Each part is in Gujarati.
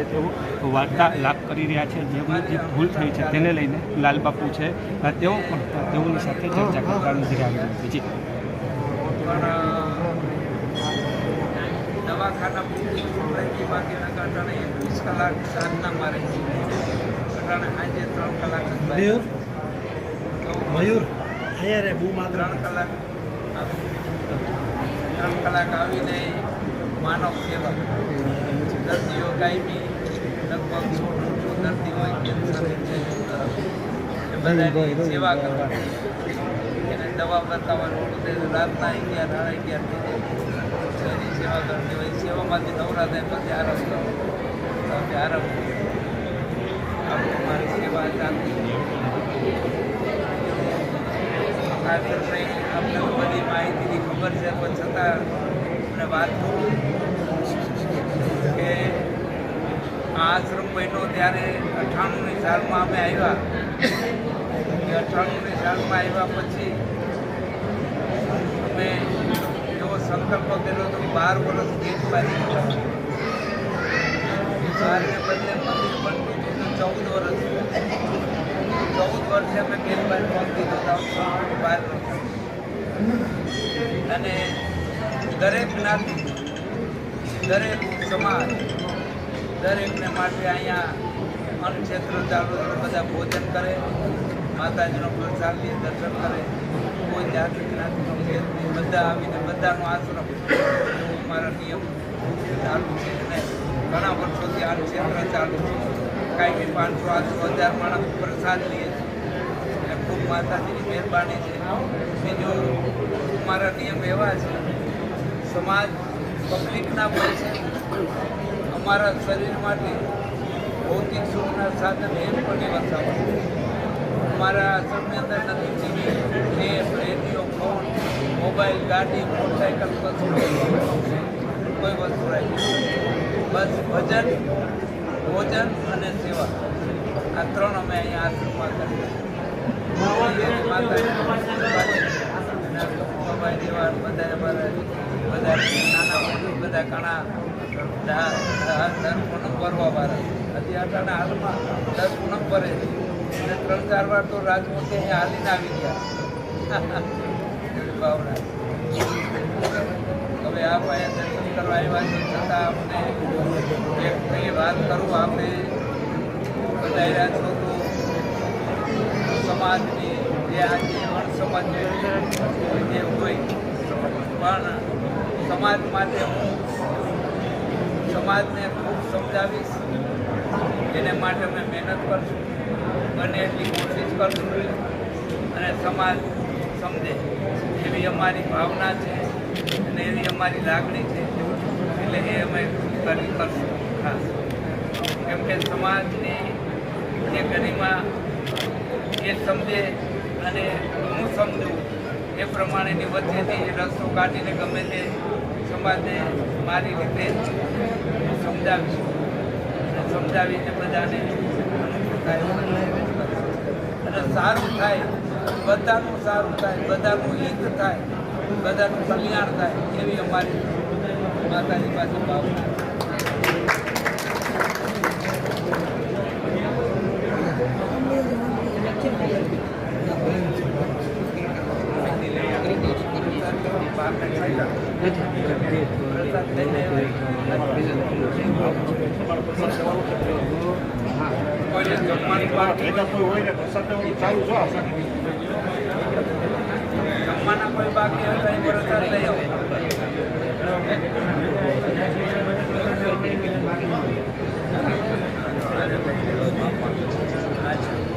છે તેઓ વાર્તાલાપ કરી રહ્યા છે. જેમની જે ભૂલ થઈ છે તેને લઈને લાલબાપુ છે. તેઓ પણ તેઓની સાથે ચર્ચા કરતા નજરે આવી રહી છે. દવાખાના બાકીના એકવીસ કલાક સાંજના મારે. કાંટાને આજે ત્રણ કલાક મયુર તો મયુર? અહીંયા રે બૂમ આગળ ત્રણ કલાક ત્રણ કલાક આવીને માનવ સેવા દર્દીઓ કાયમી લગભગ સો દર્દી હોય કેન્સરની બધાની સેવા કરવાની. એને દવા બતાવવાનું. રાતના અગિયાર સાડા અગિયાર થઈ એની સેવા કરવાની હોય. સેવામાંથી નવરા થાય પછી આરામ કરો. પછી આરામ કરો. મારી સેવા ચાલતી આપણે બધી માહિતીની ખબર છે. પણ છતાં આપણે વાત કરું કે આ આશ્રમ બન્યો ત્યારે અઠ્ઠાણુંની સાલમાં અમે આવ્યા. અઠાણુંની સાલમાં આવ્યા પછી અમે એવો સંકલ્પ કર્યો તો બાર વર્ષ ગેટ બારી બારને બદલે મંદિર બનતું ચૌદ વર્ષ. ચૌદ વર્ષે અમે ગેટ બાર પહોંચી બાર અને દરેક જ્ઞાતિ દરેક સમાજ દરેકને માટે અહીંયા અન્નક્ષેત્ર ચાલુ છે બધા ભોજન કરે, માતાજીનો પ્રસાદ લે દર્શન કરે. કોઈ જાતિ જ્ઞાતિનો ભેદ નહીં. બધા આવીને બધાનો આશ્રમ મારા નિયમ ચાલુ છે અને ઘણા વર્ષોથી આ ચાલુ છે. કાંઈ પાંચસો, આઠસો હજાર માણસ પ્રસાદ લે છે એટલે ખૂબ માતાજીની મહેરબાની છે. બીજું મારા નિયમ એવા છે, સમાજ પબ્લિકના પૈસે અમારા શરીર માટે ભૌતિક સુખના સાધન એક પણ નહીં વસાવવા અમારા આશ્રમની અંદર નથી. TV tape radio phone mobile ગાડી મોટરસાઇકલ બસ કોઈ વસ્તુ રાખી બસ ભજન, ભોજન અને સેવા. આ ત્રણ અમે અહીંયા આશ્રમમાં કરીએ માતા જેવા બધા અમારા બધા નાના બધા ઘણા દર પૂનમ ભરવા વાળા હજી અટાણા હાલમાં દર પૂનમ ભરે ત્રણ, ચાર વાર તો રાજમૂર્તિ અહીંયા હાલીને આવી ગયા. ભાવના હવે આ કરવા આવ્યા છો. છતાં અમને એક કઈ વાત કરું, આપણે બધા છો સમાજની જે આજે અણસમજ જે હોય પણ સમાજ માટે હું સમાજને ખૂબ સમજાવીશ. એને માટે અમે મહેનત કરશું. બને એટલી કોશિશ કરશું. અને સમાજ સમજે. એવી અમારી ભાવના છે અને એવી અમારી લાગણી છે. એટલે એ અમે કરી કરશું. ખાસ. કેમ કે સમાજની જે ગરિમા એ સમજે અને હું સમજું એ પ્રમાણેની વચ્ચેથી રસ્તો કાઢીને ગમે તે સમાજને મારી રીતે સમજાવીશું. અને સમજાવીને બધાને અને સારું થાય, બધાનું સારું થાય, બધાનું હિત થાય, બધાનું કલ્યાણ થાય એવી અમારી માતાજી પાસે ભાવના જમવાની કોઈ બાકી હોય તો એ પર લઈ આવો આ બાકાને અચ્છા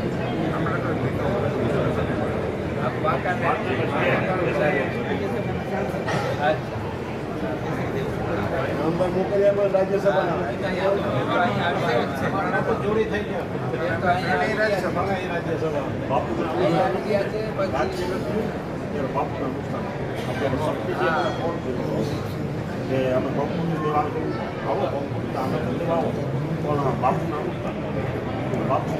નંબર મોકલ્યા પણ રાજ્યસભાના જોડી થઈ રાજ્યસભા બાપુના બાપુના નુકસાન આપણે શક્તિ છે એને ફોન કર્યો કે અમે બાપુની સેવા કરીએ. આવો બાપુ અમે ધન્યવાદ પણ બાપુના નુકસાન બાપુ